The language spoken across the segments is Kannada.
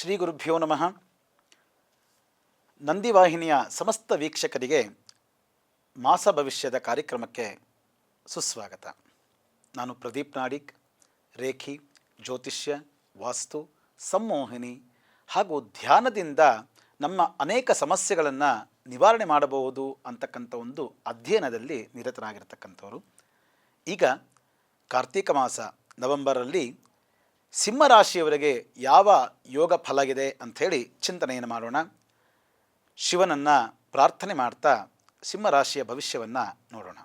ಶ್ರೀ ಗುರುಭ್ಯೋ ನಮಃ. ನಂದಿವಾಹಿನಿಯ ಸಮಸ್ತ ವೀಕ್ಷಕರಿಗೆ ಮಾಸ ಭವಿಷ್ಯದ ಕಾರ್ಯಕ್ರಮಕ್ಕೆ ಸುಸ್ವಾಗತ. ನಾನು ಪ್ರದೀಪ್ ನಾಡಿಕ್ ರೇಖಿ, ಜ್ಯೋತಿಷ್ಯ, ವಾಸ್ತು, ಸಂಮೋಹಿನಿ ಹಾಗೂ ಧ್ಯಾನದಿಂದ ನಮ್ಮ ಅನೇಕ ಸಮಸ್ಯೆಗಳನ್ನು ನಿವಾರಣೆ ಮಾಡಬಹುದು ಅಂತಕ್ಕಂಥ ಒಂದು ಅಧ್ಯಯನದಲ್ಲಿ ನಿರತರಾಗಿರ್ತಕ್ಕಂಥವರು ಈಗ ಕಾರ್ತೀಕ ಮಾಸ ನವೆಂಬರಲ್ಲಿ ಸಿಂಹರಾಶಿಯವರಿಗೆ ಯಾವ ಯೋಗ ಫಲಗಿದೆ ಅಂಥೇಳಿ ಚಿಂತನೆಯನ್ನು ಮಾಡೋಣ. ಶಿವನನ್ನು ಪ್ರಾರ್ಥನೆ ಮಾಡ್ತಾ ಸಿಂಹರಾಶಿಯ ಭವಿಷ್ಯವನ್ನು ನೋಡೋಣ.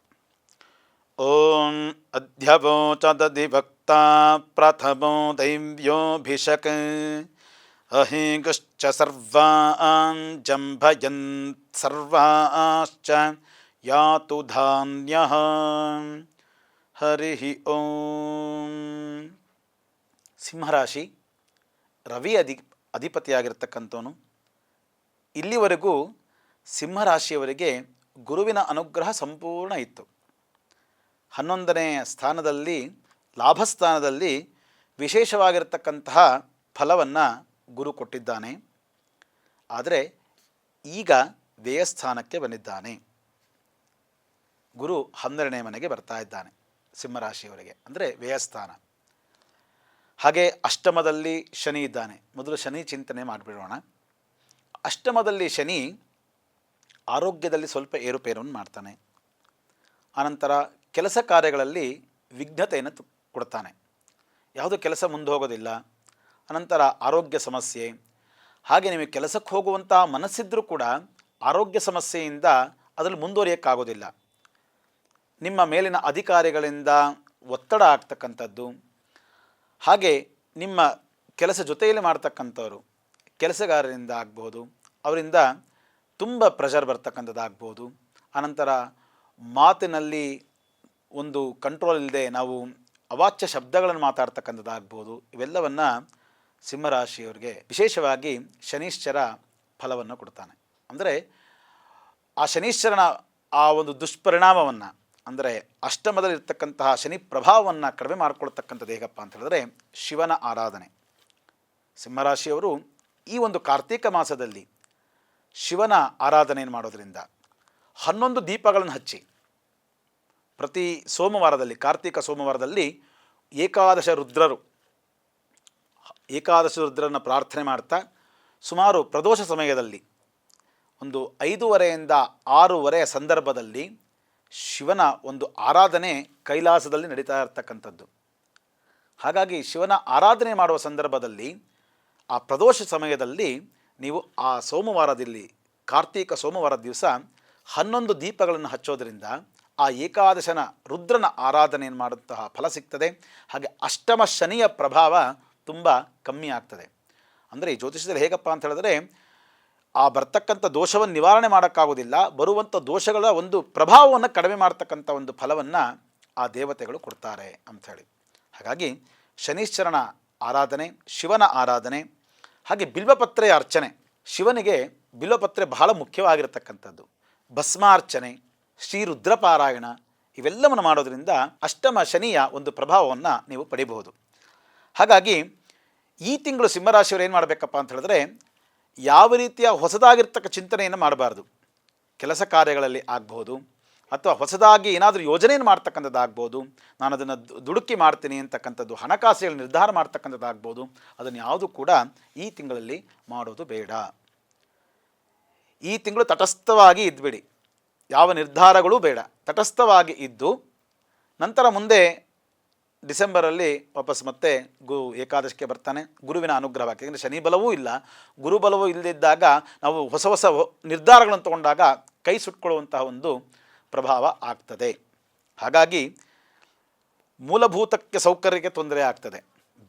ಓಂ ಅಧ್ಯವೋಚದಧಿಭಕ್ತ ಪ್ರಥಮೋ ದೈವ್ಯೋಭಿಷಕ್ ಅಹಿಗುಶ್ಚ ಸರ್ವಾಂ ಜಂಭಯನ್ ಸರ್ವಾಶ್ಚ ಯಾತು ಧಾನ್ಯ ಹರಿ ಓಂ. ಸಿಂಹರಾಶಿ ರವಿ ಅಧಿ, ಅಧಿಪತಿಯಾಗಿರ್ತಕ್ಕಂಥವನು. ಇಲ್ಲಿವರೆಗೂ ಸಿಂಹರಾಶಿಯವರಿಗೆ ಗುರುವಿನ ಅನುಗ್ರಹ ಸಂಪೂರ್ಣ ಇತ್ತು. ಹನ್ನೊಂದನೇ ಸ್ಥಾನದಲ್ಲಿ, ಲಾಭಸ್ಥಾನದಲ್ಲಿ ವಿಶೇಷವಾಗಿರ್ತಕ್ಕಂತಹ ಫಲವನ್ನು ಗುರು ಕೊಟ್ಟಿದ್ದಾನೆ. ಆದರೆ ಈಗ ವ್ಯಯಸ್ಥಾನಕ್ಕೆ ಬಂದಿದ್ದಾನೆ. ಗುರು ಹನ್ನೆರಡನೇ ಮನೆಗೆ ಬರ್ತಾ ಇದ್ದಾನೆ ಸಿಂಹರಾಶಿಯವರಿಗೆ. ಅಂದರೆ ವ್ಯಯಸ್ಥಾನ. ಹಾಗೆ ಅಷ್ಟಮದಲ್ಲಿ ಶನಿ ಇದ್ದಾನೆ. ಮೊದಲು ಶನಿ ಚಿಂತನೆ ಮಾಡಿಬಿಡೋಣ. ಅಷ್ಟಮದಲ್ಲಿ ಶನಿ ಆರೋಗ್ಯದಲ್ಲಿ ಸ್ವಲ್ಪ ಏರುಪೇರನ್ನು ಮಾಡ್ತಾನೆ. ಆನಂತರ ಕೆಲಸ ಕಾರ್ಯಗಳಲ್ಲಿ ವಿಘ್ನತೆಯನ್ನು ಕೊಡ್ತಾನೆ. ಯಾವುದೂ ಕೆಲಸ ಮುಂದೆ ಹೋಗೋದಿಲ್ಲ ಅನಂತರ ಆರೋಗ್ಯ ಸಮಸ್ಯೆ. ಹಾಗೆ ನಿಮಗೆ ಕೆಲಸಕ್ಕೆ ಹೋಗುವಂಥ ಮನಸ್ಸಿದ್ರೂ ಕೂಡ ಆರೋಗ್ಯ ಸಮಸ್ಯೆಯಿಂದ ಅದರಲ್ಲಿ ಮುಂದುವರಿಯೋಕ್ಕಾಗೋದಿಲ್ಲ. ನಿಮ್ಮ ಮೇಲಿನ ಅಧಿಕಾರಿಗಳಿಂದ ಒತ್ತಡ ಆಗ್ತಕ್ಕಂಥದ್ದು. ಹಾಗೆ ನಿಮ್ಮ ಕೆಲಸ ಜೊತೆಯಲ್ಲಿ ಮಾಡ್ತಕ್ಕಂಥವ್ರು ಕೆಲಸಗಾರರಿಂದ ಆಗ್ಬೋದು ಅವರಿಂದ ತುಂಬ ಪ್ರೆಷರ್ ಬರ್ತಕ್ಕಂಥದ್ದಾಗ್ಬೋದು ಆನಂತರ ಮಾತಿನಲ್ಲಿ ಒಂದು ಕಂಟ್ರೋಲ್ ಇಲ್ಲದೆ ನಾವು ಅವಾಚ್ಯ ಶಬ್ದಗಳನ್ನು ಮಾತಾಡ್ತಕ್ಕಂಥದ್ದಾಗ್ಬೋದು ಇವೆಲ್ಲವನ್ನು ಸಿಂಹರಾಶಿಯವ್ರಿಗೆ ವಿಶೇಷವಾಗಿ ಶನೀಶ್ಚರ ಫಲವನ್ನು ಕೊಡ್ತಾನೆ. ಅಂದರೆ ಆ ಶನೀಶ್ಚರನ ಆ ಒಂದು ದುಷ್ಪರಿಣಾಮವನ್ನು ಅಂದರೆ ಅಷ್ಟಮದಲ್ಲಿರ್ತಕ್ಕಂತಹ ಶನಿ ಪ್ರಭಾವವನ್ನು ಕಡಿಮೆ ಮಾಡಿಕೊಳ್ತಕ್ಕಂಥದ್ದು ಹೇಗಪ್ಪ ಅಂತ ಹೇಳಿದ್ರೆ ಶಿವನ ಆರಾಧನೆ. ಸಿಂಹರಾಶಿಯವರು ಈ ಒಂದು ಕಾರ್ತೀಕ ಮಾಸದಲ್ಲಿ ಶಿವನ ಆರಾಧನೆಯನ್ನು ಮಾಡೋದರಿಂದ ಹನ್ನೊಂದು ದೀಪಗಳನ್ನು ಹಚ್ಚಿ ಪ್ರತಿ ಸೋಮವಾರದಲ್ಲಿ, ಕಾರ್ತೀಕ ಸೋಮವಾರದಲ್ಲಿ ಏಕಾದಶ ರುದ್ರರು, ಏಕಾದಶ ರುದ್ರನ ಪ್ರಾರ್ಥನೆ ಮಾಡ್ತಾ ಸುಮಾರು ಪ್ರದೋಷ ಸಮಯದಲ್ಲಿ ಒಂದು ಐದೂವರೆಯಿಂದ ಆರೂವರೆಯ ಸಂದರ್ಭದಲ್ಲಿ ಶಿವನ ಒಂದು ಆರಾಧನೆ ಕೈಲಾಸದಲ್ಲಿ ನಡೀತಾ ಇರತಕ್ಕಂಥದ್ದು. ಹಾಗಾಗಿ ಶಿವನ ಆರಾಧನೆ ಮಾಡುವ ಸಂದರ್ಭದಲ್ಲಿ, ಆ ಪ್ರದೋಷ ಸಮಯದಲ್ಲಿ ನೀವು ಆ ಸೋಮವಾರದಲ್ಲಿ, ಕಾರ್ತೀಕ ಸೋಮವಾರ ದಿವಸ ಹನ್ನೊಂದು ದೀಪಗಳನ್ನು ಹಚ್ಚೋದರಿಂದ ಆ ಏಕಾದಶನ ರುದ್ರನ ಆರಾಧನೆಯನ್ನು ಮಾಡುವಂತಹ ಫಲ ಸಿಗ್ತದೆ. ಹಾಗೆ ಅಷ್ಟಮ ಶನಿಯ ಪ್ರಭಾವ ತುಂಬ ಕಮ್ಮಿ ಆಗ್ತದೆ. ಅಂದರೆ ಈ ಜ್ಯೋತಿಷದಲ್ಲಿ ಹೇಗಪ್ಪ ಅಂತ ಹೇಳಿದ್ರೆ ಆ ಬರ್ತಕ್ಕಂಥ ದೋಷವನ್ನು ನಿವಾರಣೆ ಮಾಡೋಕ್ಕಾಗೋದಿಲ್ಲ, ಬರುವಂಥ ದೋಷಗಳ ಒಂದು ಪ್ರಭಾವವನ್ನು ಕಡಿಮೆ ಮಾಡ್ತಕ್ಕಂಥ ಒಂದು ಫಲವನ್ನು ಆ ದೇವತೆಗಳು ಕೊಡ್ತಾರೆ ಅಂಥೇಳಿ ಹಾಗಾಗಿ ಶನೀಶ್ವರನ ಆರಾಧನೆ, ಶಿವನ ಆರಾಧನೆ, ಹಾಗೆ ಬಿಲ್ವಪತ್ರೆಯ ಅರ್ಚನೆ ಶಿವನಿಗೆ ಬಿಲ್ವಪತ್ರೆ ಬಹಳ ಮುಖ್ಯವಾಗಿರತಕ್ಕಂಥದ್ದು. ಭಸ್ಮಾರ್ಚನೆ ಶ್ರೀ ರುದ್ರಪಾರಾಯಣ ಇವೆಲ್ಲವನ್ನು ಮಾಡೋದರಿಂದ ಅಷ್ಟಮ ಶನಿಯ ಒಂದು ಪ್ರಭಾವವನ್ನು ನೀವು ಪಡಿಬಹುದು. ಹಾಗಾಗಿ ಈ ತಿಂಗಳು ಸಿಂಹರಾಶಿಯವರು ಏನು ಮಾಡಬೇಕಪ್ಪ ಅಂತ ಹೇಳಿದ್ರೆ ಯಾವ ರೀತಿಯ ಹೊಸದಾಗಿರ್ತಕ್ಕ ಚಿಂತನೆಯನ್ನು ಮಾಡಬಾರ್ದು. ಕೆಲಸ ಕಾರ್ಯಗಳಲ್ಲಿ ಆಗ್ಬೋದು ಅಥವಾ ಹೊಸದಾಗಿ ಏನಾದರೂ ಯೋಜನೆಯನ್ನು ಮಾಡ್ತಕ್ಕಂಥದ್ದು ಆಗ್ಬೋದು. ನಾನು ಅದನ್ನು ದುಡುಕಿ ಮಾಡ್ತೀನಿ ಅಂತಕ್ಕಂಥದ್ದು ಹಣಕಾಸುಗಳು ನಿರ್ಧಾರ ಮಾಡ್ತಕ್ಕಂಥದ್ದು ಆಗ್ಬೋದು. ಅದನ್ನು ಯಾವುದು ಕೂಡ ಈ ತಿಂಗಳಲ್ಲಿ ಮಾಡೋದು ಬೇಡ. ಈ ತಿಂಗಳು ತಟಸ್ಥವಾಗಿ ಇದ್ಬಿಡಿ. ಯಾವ ನಿರ್ಧಾರಗಳೂ ಬೇಡ. ತಟಸ್ಥವಾಗಿ ಇದ್ದು ನಂತರ ಮುಂದೆ ಡಿಸೆಂಬರಲ್ಲಿ ವಾಪಸ್ ಮತ್ತೆ ಗು ಏಕಾದಶಿಗೆ ಬರ್ತಾನೆ. ಗುರುವಿನ ಅನುಗ್ರಹ ಯಾಕೆಂದರೆ ಶನಿ ಬಲವೂ ಇಲ್ಲ. ಗುರು ಬಲವೂ ಇಲ್ಲದಿದ್ದಾಗ ನಾವು ಹೊಸ ಹೊಸ ನಿರ್ಧಾರಗಳನ್ನು ತಗೊಂಡಾಗ ಕೈ ಸುಟ್ಕೊಳ್ಳುವಂತಹ ಒಂದು ಪ್ರಭಾವ ಆಗ್ತದೆ. ಹಾಗಾಗಿ ಮೂಲಭೂತಕ್ಕೆ ಸೌಕರ್ಯಕ್ಕೆ ತೊಂದರೆ ಆಗ್ತದೆ.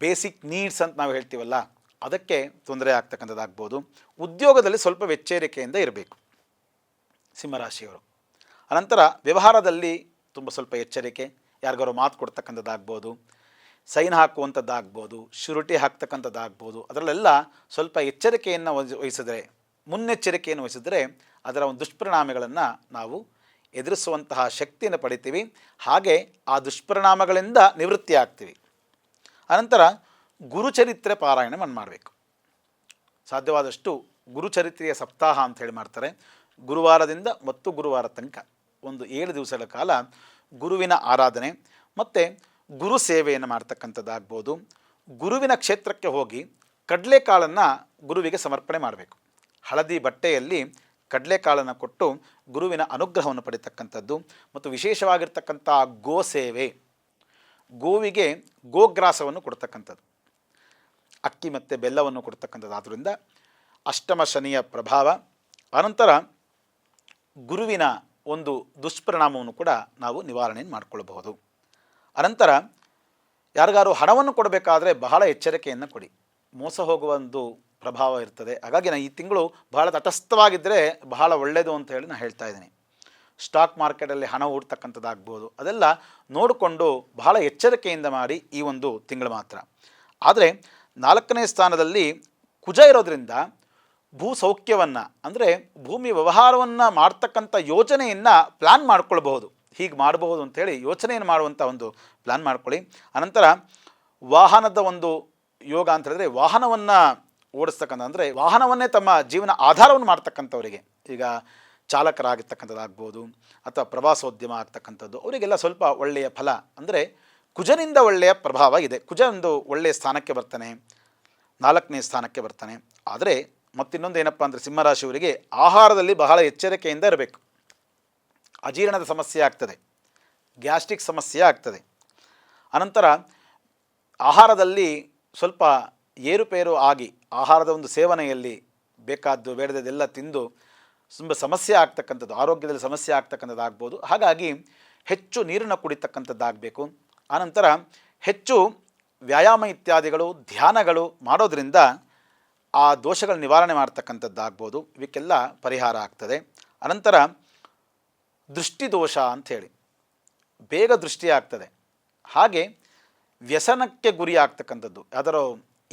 ಬೇಸಿಕ್ ನೀಡ್ಸ್ ಅಂತ ನಾವು ಹೇಳ್ತೀವಲ್ಲ, ಅದಕ್ಕೆ ತೊಂದರೆ ಆಗ್ತಕ್ಕಂಥದ್ದಾಗ್ಬೋದು. ಉದ್ಯೋಗದಲ್ಲಿ ಸ್ವಲ್ಪ ಎಚ್ಚರಿಕೆಯಿಂದ ಇರಬೇಕು. ಸಿಂಹರಾಶಿಯವರು. ಅನಂತರ ವ್ಯವಹಾರದಲ್ಲಿ ತುಂಬ ಸ್ವಲ್ಪ ಎಚ್ಚರಿಕೆ. ಯಾರಿಗಾರು ಮಾತು ಕೊಡ್ತಕ್ಕಂಥದ್ದಾಗ್ಬೋದು, ಸೈನ್ ಹಾಕುವಂಥದ್ದಾಗ್ಬೋದು, ಶುರುಟಿ ಹಾಕ್ತಕ್ಕಂಥದ್ದಾಗ್ಬೋದು, ಅದರಲ್ಲೆಲ್ಲ ಸ್ವಲ್ಪ ಎಚ್ಚರಿಕೆಯನ್ನು ವಹಿಸಿದರೆ, ಮುನ್ನೆಚ್ಚರಿಕೆಯನ್ನು ವಹಿಸಿದ್ರೆ ಅದರ ಒಂದು ದುಷ್ಪರಿಣಾಮಗಳನ್ನು ನಾವು ಎದುರಿಸುವಂತಹ ಶಕ್ತಿಯನ್ನು ಪಡಿತೀವಿ. ಹಾಗೆ ಆ ದುಷ್ಪರಿಣಾಮಗಳಿಂದ ನಿವೃತ್ತಿ ಆಗ್ತೀವಿ. ಅನಂತರ ಗುರುಚರಿತ್ರೆ ಪಾರಾಯಣವನ್ನು ಮಾಡಬೇಕು. ಸಾಧ್ಯವಾದಷ್ಟು ಗುರುಚರಿತ್ರೆಯ ಸಪ್ತಾಹ ಅಂತ ಹೇಳಿ ಮಾಡ್ತಾರೆ. ಗುರುವಾರದಿಂದ ಮತ್ತು ಗುರುವಾರ ತನಕ. ಒಂದು ಏಳು ದಿವಸಗಳ ಕಾಲ ಗುರುವಿನ ಆರಾಧನೆ ಮತ್ತು ಗುರು ಸೇವೆಯನ್ನು ಮಾಡ್ತಕ್ಕಂಥದ್ದಾಗ್ಬೋದು. ಗುರುವಿನ ಕ್ಷೇತ್ರಕ್ಕೆ ಹೋಗಿ ಕಡಲೆಕಾಳನ್ನು ಗುರುವಿಗೆ ಸಮರ್ಪಣೆ ಮಾಡಬೇಕು. ಹಳದಿ ಬಟ್ಟೆಯಲ್ಲಿ ಕಡಲೆಕಾಳನ್ನು ಕೊಟ್ಟು ಗುರುವಿನ ಅನುಗ್ರಹವನ್ನು ಪಡಿತಕ್ಕಂಥದ್ದು ಮತ್ತು ವಿಶೇಷವಾಗಿರ್ತಕ್ಕಂಥ ಗೋ ಸೇವೆ. ಗೋವಿಗೆ ಗೋಗ್ರಾಸವನ್ನು ಕೊಡ್ತಕ್ಕಂಥದ್ದು. ಅಕ್ಕಿ ಮತ್ತು ಬೆಲ್ಲವನ್ನು ಕೊಡ್ತಕ್ಕಂಥದ್ದು. ಆದ್ದರಿಂದ ಅಷ್ಟಮ ಶನಿಯ ಪ್ರಭಾವ. ಅನಂತರ ಗುರುವಿನ ಒಂದು ದುಷ್ಪರಿಣಾಮವನ್ನು ಕೂಡ ನಾವು ನಿವಾರಣೆ ಮಾಡಿಕೊಳ್ಳಬಹುದು. ಅನಂತರ ಯಾರಿಗಾರು ಹಣವನ್ನು ಕೊಡಬೇಕಾದ್ರೆ ಬಹಳ ಎಚ್ಚರಿಕೆಯನ್ನು ಕೊಡಿ. ಮೋಸ ಹೋಗುವ ಒಂದು ಪ್ರಭಾವ ಇರ್ತದೆ. ಹಾಗಾಗಿ ನಾನು ಈ ತಿಂಗಳು ಬಹಳ ತಟಸ್ಥವಾಗಿದ್ದರೆ ಬಹಳ ಒಳ್ಳೆಯದು ಅಂತ ಹೇಳಿ ನಾನು ಹೇಳ್ತಾ ಇದ್ದೀನಿ. ಸ್ಟಾಕ್ ಮಾರ್ಕೆಟಲ್ಲಿ ಹಣ ಹೂಡ್ತಕ್ಕಂಥದ್ದಾಗ್ಬೋದು ಅದೆಲ್ಲ ನೋಡಿಕೊಂಡು ಬಹಳ ಎಚ್ಚರಿಕೆಯಿಂದ ಮಾಡಿ ಈ ಒಂದು ತಿಂಗಳು ಮಾತ್ರ. ಆದರೆ ನಾಲ್ಕನೇ ಸ್ಥಾನದಲ್ಲಿ ಕುಜ ಇರೋದ್ರಿಂದ ಭೂ ಸೌಖ್ಯವನ್ನು ಅಂದರೆ ಭೂಮಿ ವ್ಯವಹಾರವನ್ನು ಮಾಡ್ತಕ್ಕಂಥ ಯೋಜನೆಯನ್ನು ಪ್ಲ್ಯಾನ್ ಮಾಡ್ಕೊಳ್ಬಹುದು. ಹೀಗೆ ಮಾಡಬಹುದು ಅಂತೇಳಿ ಯೋಚನೆಯನ್ನು ಮಾಡುವಂಥ ಒಂದು ಪ್ಲ್ಯಾನ್ ಮಾಡ್ಕೊಳ್ಳಿ. ಅನಂತರ ವಾಹನದ ಒಂದು ಯೋಗ ಅಂತ ಹೇಳಿದ್ರೆ ವಾಹನವನ್ನು ಓಡಿಸ್ತಕ್ಕಂಥ, ಅಂದರೆ ವಾಹನವನ್ನೇ ತಮ್ಮ ಜೀವನ ಆಧಾರವನ್ನು ಮಾಡ್ತಕ್ಕಂಥವರಿಗೆ. ಈಗ ಚಾಲಕರಾಗಿರ್ತಕ್ಕಂಥದ್ದಾಗ್ಬೋದು, ಅಥವಾ ಪ್ರವಾಸೋದ್ಯಮ ಆಗ್ತಕ್ಕಂಥದ್ದು, ಅವರಿಗೆಲ್ಲ ಸ್ವಲ್ಪ ಒಳ್ಳೆಯ ಫಲ, ಅಂದರೆ ಕುಜನಿಂದ ಒಳ್ಳೆಯ ಪ್ರಭಾವ ಇದೆ. ಕುಜ ಒಂದು ಒಳ್ಳೆಯ ಸ್ಥಾನಕ್ಕೆ ಬರ್ತಾನೆ, ನಾಲ್ಕನೇ ಸ್ಥಾನಕ್ಕೆ ಬರ್ತಾನೆ. ಆದರೆ ಮತ್ತಿನ್ನೊಂದು ಏನಪ್ಪ ಅಂದರೆ ಸಿಂಹರಾಶಿಯವರಿಗೆ ಆಹಾರದಲ್ಲಿ ಬಹಳ ಎಚ್ಚರಿಕೆಯಿಂದ ಇರಬೇಕು. ಅಜೀರ್ಣದ ಸಮಸ್ಯೆ ಆಗ್ತದೆ. ಗ್ಯಾಸ್ಟ್ರಿಕ್ ಸಮಸ್ಯೆ ಆಗ್ತದೆ. ಅನಂತರ ಆಹಾರದಲ್ಲಿ ಸ್ವಲ್ಪ ಏರುಪೇರು ಆಗಿ ಆಹಾರದ ಒಂದು ಸೇವನೆಯಲ್ಲಿ ಬೇಕಾದ್ದು ಬೇಡದೆಲ್ಲ ತಿಂದು ತುಂಬ ಸಮಸ್ಯೆ ಆಗ್ತಕ್ಕಂಥದ್ದು, ಆರೋಗ್ಯದಲ್ಲಿ ಸಮಸ್ಯೆ ಆಗ್ತಕ್ಕಂಥದ್ದು ಆಗ್ಬೋದು. ಹಾಗಾಗಿ ಹೆಚ್ಚು ನೀರನ್ನು ಕುಡಿತಕ್ಕಂಥದ್ದಾಗಬೇಕು. ಆನಂತರ ಹೆಚ್ಚು ವ್ಯಾಯಾಮ ಇತ್ಯಾದಿಗಳು, ಧ್ಯಾನಗಳು ಮಾಡೋದ್ರಿಂದ ಆ ದೋಷಗಳ ನಿವಾರಣೆ ಮಾಡ್ತಕ್ಕಂಥದ್ದಾಗ್ಬೋದು. ಇವಕ್ಕೆಲ್ಲ ಪರಿಹಾರ ಆಗ್ತದೆ. ಅನಂತರ ದೃಷ್ಟಿದೋಷ ಅಂಥೇಳಿ. ಬೇಗ ದೃಷ್ಟಿ ಆಗ್ತದೆ. ಹಾಗೆ ವ್ಯಸನಕ್ಕೆ ಗುರಿ ಆಗ್ತಕ್ಕಂಥದ್ದು. ಯಾವ್ದಾರೋ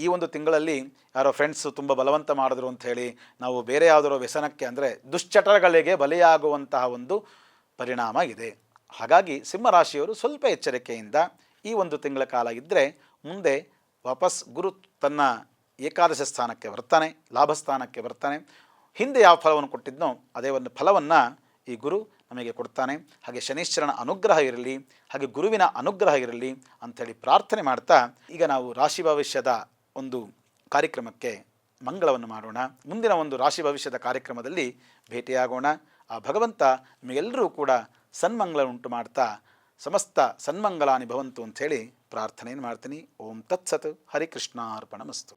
ಈ ಒಂದು ತಿಂಗಳಲ್ಲಿ ಯಾರೋ ಫ್ರೆಂಡ್ಸು ತುಂಬ ಬಲವಂತ ಮಾಡಿದ್ರು ಅಂತ ಹೇಳಿ ನಾವು ಬೇರೆ ಯಾವುದರೋ ವ್ಯಸನಕ್ಕೆ ಅಂದರೆ ದುಶ್ಚಟಗಳಿಗೆ ಬಲಿಯಾಗುವಂತಹ ಒಂದು ಪರಿಣಾಮ ಇದೆ. ಹಾಗಾಗಿ ಸಿಂಹರಾಶಿಯವರು ಸ್ವಲ್ಪ ಎಚ್ಚರಿಕೆಯಿಂದ ಈ ಒಂದು ತಿಂಗಳ ಕಾಲ ಇದ್ದರೆ ಮುಂದೆ ವಾಪಸ್ ಗುರು ತನ್ನ ಏಕಾದಶ ಸ್ಥಾನಕ್ಕೆ ಬರ್ತಾನೆ, ಲಾಭಸ್ಥಾನಕ್ಕೆ ಬರ್ತಾನೆ. ಹಿಂದೆ ಯಾವ ಫಲವನ್ನು ಕೊಟ್ಟಿದ್ನೋ ಅದೇ ಒಂದು ಫಲವನ್ನು ಈ ಗುರು ನಮಗೆ ಕೊಡ್ತಾನೆ. ಹಾಗೆ ಶನೀಶ್ವರನ ಅನುಗ್ರಹ ಇರಲಿ, ಹಾಗೆ ಗುರುವಿನ ಅನುಗ್ರಹ ಇರಲಿ ಅಂಥೇಳಿ ಪ್ರಾರ್ಥನೆ ಮಾಡ್ತಾ ಈಗ ನಾವು ರಾಶಿ ಭವಿಷ್ಯದ ಒಂದು ಕಾರ್ಯಕ್ರಮಕ್ಕೆ ಮಂಗಳವನ್ನು ಮಾಡೋಣ. ಮುಂದಿನ ಒಂದು ರಾಶಿ ಭವಿಷ್ಯದ ಕಾರ್ಯಕ್ರಮದಲ್ಲಿ ಭೇಟಿಯಾಗೋಣ. ಆ ಭಗವಂತ ನಿಮಗೆಲ್ಲರೂ ಕೂಡ ಸನ್ಮಂಗಳ ಉಂಟು ಮಾಡ್ತಾ ಸಮಸ್ತ ಸನ್ಮಂಗಲಾನಿ ಭವಂತು ಅಂಥೇಳಿ ಪ್ರಾರ್ಥನೆಯನ್ನು ಮಾಡ್ತೀನಿ. ಓಂ ತತ್ಸತ್ ಹರಿಕೃಷ್ಣಾರ್ಪಣಮಸ್ತು.